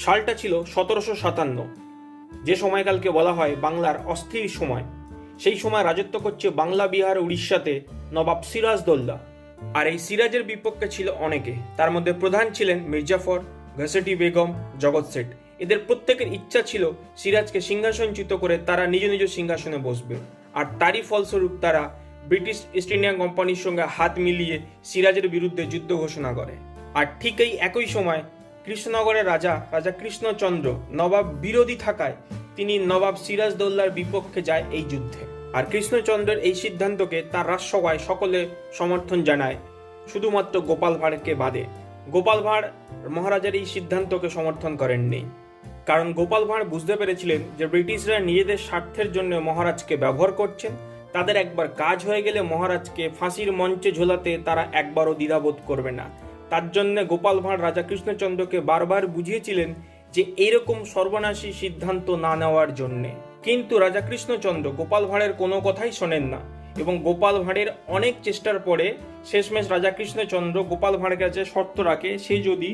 সালটা ছিল সতেরোশো সাতান্ন। যে সময়কালকে বলা হয় বাংলার অস্থির সময়, সেই সময় রাজত্ব করছে বাংলা, বিহার, উড়িষ্যাতে নবাব সিরাজ সিরাজদৌল্লা আর এই সিরাজের বিপক্ষে ছিল অনেকে। তার মধ্যে প্রধান ছিলেন মির্জাফর, ঘসেটি বেগম, জগৎ শেঠ। এদের প্রত্যেকের ইচ্ছা ছিল সিরাজকে সিংহাসনচ্যুত করে তারা নিজ নিজ সিংহাসনে বসবে। আর তারই ফলস্বরূপ তারা ব্রিটিশ ইস্ট ইন্ডিয়া কোম্পানির সঙ্গে হাত মিলিয়ে সিরাজের বিরুদ্ধে যুদ্ধ ঘোষণা করে। আর ঠিক এই একই সময় কৃষ্ণনগরের রাজা রাজা কৃষ্ণচন্দ্র, নবাব বিরোধী থাকায় তিনি নবাব সিরাজদৌল্লার বিপক্ষে যায় এই যুদ্ধে। আর কৃষ্ণচন্দ্রের এই সিদ্ধান্তকে তার রাজসভায় সকলে সমর্থন জানায়। শুধুমাত্র গোপাল ভাঁড়কে বাদে গোপাল ভাঁড় মহারাজার এই সিদ্ধান্তকে সমর্থন করেননি। কারণ গোপাল ভাঁড় বুঝতে পেরেছিলেন যে ব্রিটিশরা নিজেদের স্বার্থের জন্য মহারাজকে ব্যবহার করছেন। তাদের একবার কাজ হয়ে গেলে মহারাজকে ফাঁসির মঞ্চে ঝোলাতে তারা একবারও দ্বিধাবোধ করবে না। তার জন্য গোপাল ভাঁড় রাজা কৃষ্ণচন্দ্রকে বারবার বুঝিয়েছিলেন যে এইরকম সর্বনাশী সিদ্ধান্ত না নেওয়ার জন্যে। কিন্তু রাজা কৃষ্ণচন্দ্র গোপাল ভাঁড়ের কোনো কথাই শোনেন না এবং গোপাল ভাঁড়ের অনেক চেষ্টার পরে শেষমেশ রাজা কৃষ্ণচন্দ্র গোপাল ভাঁড়ের কাছে শর্ত রাখে, সে যদি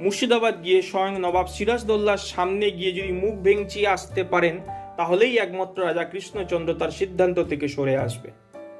মুর্শিদাবাদ গিয়ে স্বয়ং নবাব সিরাজদৌল্লার সামনে গিয়ে যদি মুখ ভেঙচিয়ে আসতে পারেন, তাহলেই একমাত্র রাজা কৃষ্ণচন্দ্র তার সিদ্ধান্ত থেকে সরে আসবে।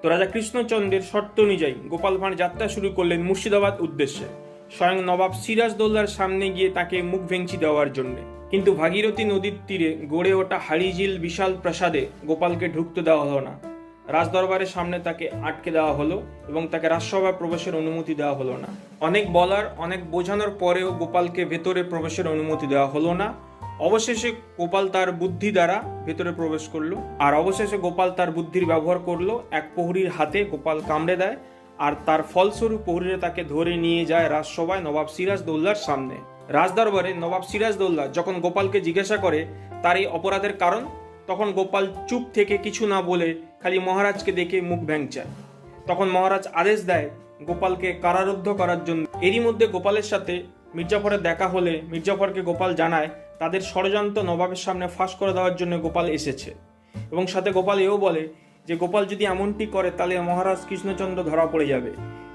তো রাজা কৃষ্ণচন্দ্রের শর্ত অনুযায়ী গোপাল ভাঁড় যাত্রা শুরু করলেন মুর্শিদাবাদ উদ্দেশ্যে, স্বয়ং নবাব সিরাজ সিরাজদৌল্লার সামনে গিয়ে তাকে মুখ ভেঙচি দেওয়ার জন্যে। কিন্তু ভাগীরথী নদীর তীরে গড়ে ওঠা হাড়িঝিল বিশাল প্রাসাদে গোপালকে ঢুকতে দেওয়া হলো না। রাজদরবারের সামনে তাকে আটকে দেওয়া হলো এবং তাকে রাজসভায় প্রবেশের অনুমতি দেওয়া হলো না। অনেক বলার, অনেক বোঝানোর পরেও গোপালকে ভেতরে প্রবেশের অনুমতি দেওয়া হলো না। অবশেষে গোপাল তার বুদ্ধি দ্বারা ভেতরে প্রবেশ করল আর অবশেষে গোপাল তার বুদ্ধির ব্যবহার করল। এক প্রহরীর হাতে গোপাল কামড়ে দেয় আর তার ফলস্বরূপ প্রহরীরা তাকে ধরে নিয়ে যায় রাজসভায় নবাব সিরাজদৌল্লার সামনে। রাজদরবারে নবাব সিরাজদৌল্লা যখন গোপালকে জিজ্ঞাসা করে, তার এই অপরাধের কারণ? তখন গোপাল চুপ থেকে কিছু না বলে খালি মহারাজকে দেখে মুখ ভ্যাংচায়। তখন মহারাজ আদেশ দেয় গোপালকে কারারুদ্ধ করার জন্য। এরই মধ্যে গোপালের সাথে মির্জাফরের দেখা হলে মির্জাফরকে গোপাল জানায়, তাদের ষড়যন্ত্র নবাবের সামনে ফাঁস করে দেওয়ার জন্য গোপাল এসেছে। এবং সাথে গোপাল এও বলে যে, গোপাল যদি এমনটি করে, তাহলে মহারাজ কৃষ্ণচন্দ্র ধরা পড়ে যাবে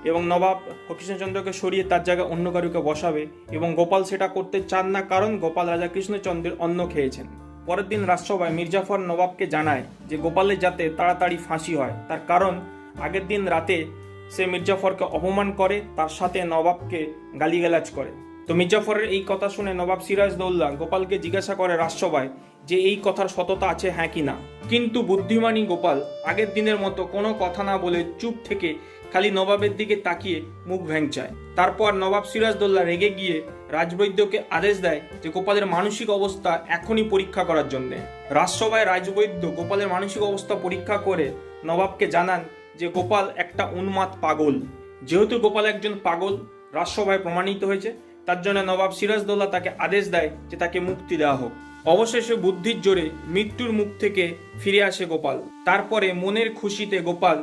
এবং নবাব কৃষ্ণচন্দ্রকে সরিয়ে তার জায়গায় অন্য কারুকে বসাবে এবং গোপাল সেটা করতে চান না কারণ গোপাল রাজা কৃষ্ণচন্দ্রের অন্ন খেয়েছেন। পরের দিন রাজসভায় মির্জাফর নবাবকে জানায় যে গোপালের যাতে তাড়াতাড়ি ফাঁসি হয়। তার কারণ, আগের দিন রাতে সে মির্জাফরকে অপমান করে, তার সাথে নবাবকে গালিগালাজ করে। তো মির্জাফরের এই কথা শুনে নবাব সিরাজদৌল্লা গোপালকে জিজ্ঞাসা করে রাজসভায় যে এই কথার সততা আছে হ্যাঁ কি না। কিন্তু বুদ্ধিমানী গোপাল আগের দিনের মতো কোনো কথা না বলে চুপ থেকে খালি নবাবের দিকে তাকিয়ে মুখ ভেঙচায় তারপর নবাব সিরাজদৌল্লা রেগে গিয়ে রাজবৈদ্যকে আদেশ দেয় যে গোপালের মানসিক অবস্থা এখনই পরীক্ষা করার জন্য। রাজসভায় রাজবৈদ্য গোপালের মানসিক অবস্থা পরীক্ষা করে নবাবকে জানান যে গোপাল একটা উন্মাদ পাগল। যেহেতু গোপাল একজন পাগল, রাজসভায় প্রমাণিত হয়েছে, তার জন্য নবাব সিরাজদৌল্লা তাকে আদেশ দেয় যে তাকে মুক্তি দেওয়া হোক। অবশেষে বুদ্ধির জোরে মৃত্যুর মুখ থেকে ফিরে আসে গোপাল। তারপরে মনের খুশিতে গোপাল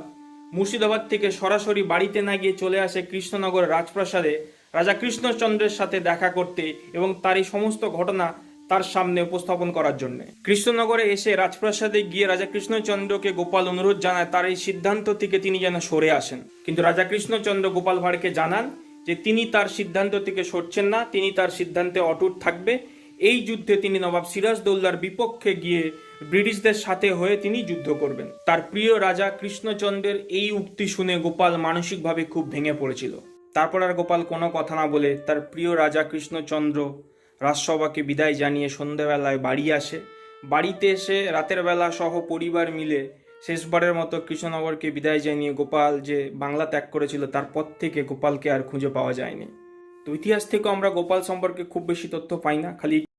মুর্শিদাবাদ থেকে সরাসরি বাড়িতে না গিয়ে চলে আসে কৃষ্ণনগর রাজপ্রাসাদে। রাজা কৃষ্ণচন্দ্রের সাথে দেখা করতে এবং তার এই সমস্ত ঘটনা তার সামনে উপস্থাপন করার জন্য। কৃষ্ণনগরে এসে রাজপ্রাসাদে গিয়ে রাজা কৃষ্ণচন্দ্রকে গোপাল অনুরোধ জানায় তার এই সিদ্ধান্ত থেকে তিনি যেন সরে আসেন। কিন্তু রাজা কৃষ্ণচন্দ্র গোপাল ভাঁড়কে জানান যে, তিনি তার সিদ্ধান্ত থেকে সরছেন না, তিনি তার সিদ্ধান্তে অটুট থাকবে এই যুদ্ধে তিনি নবাব সিরাজদৌল্লার বিপক্ষে গিয়ে ব্রিটিশদের সাথে হয়ে তিনি যুদ্ধ করবেন। তার প্রিয় রাজা কৃষ্ণচন্দ্রের এই উক্তি শুনে গোপাল মানসিকভাবে খুব ভেঙে পড়েছিল। তারপর আর গোপাল কোনো কথা না বলে তার প্রিয় রাজা কৃষ্ণচন্দ্র রাজসভাকে বিদায় জানিয়ে সন্ধ্যাবেলায় বাড়ি আসে। বাড়িতে এসে রাতের বেলা সহ পরিবার মিলে শেষবারের মতো কৃষ্ণনগরকে বিদায় জানিয়ে গোপাল যে বাংলা ত্যাগ করেছিল তারপর থেকে গোপালকে আর খুঁজে পাওয়া যায়নি। তো ইতিহাস থেকে আমরা গোপাল সম্পর্কে খুব বেশি তথ্য পাই না, খালি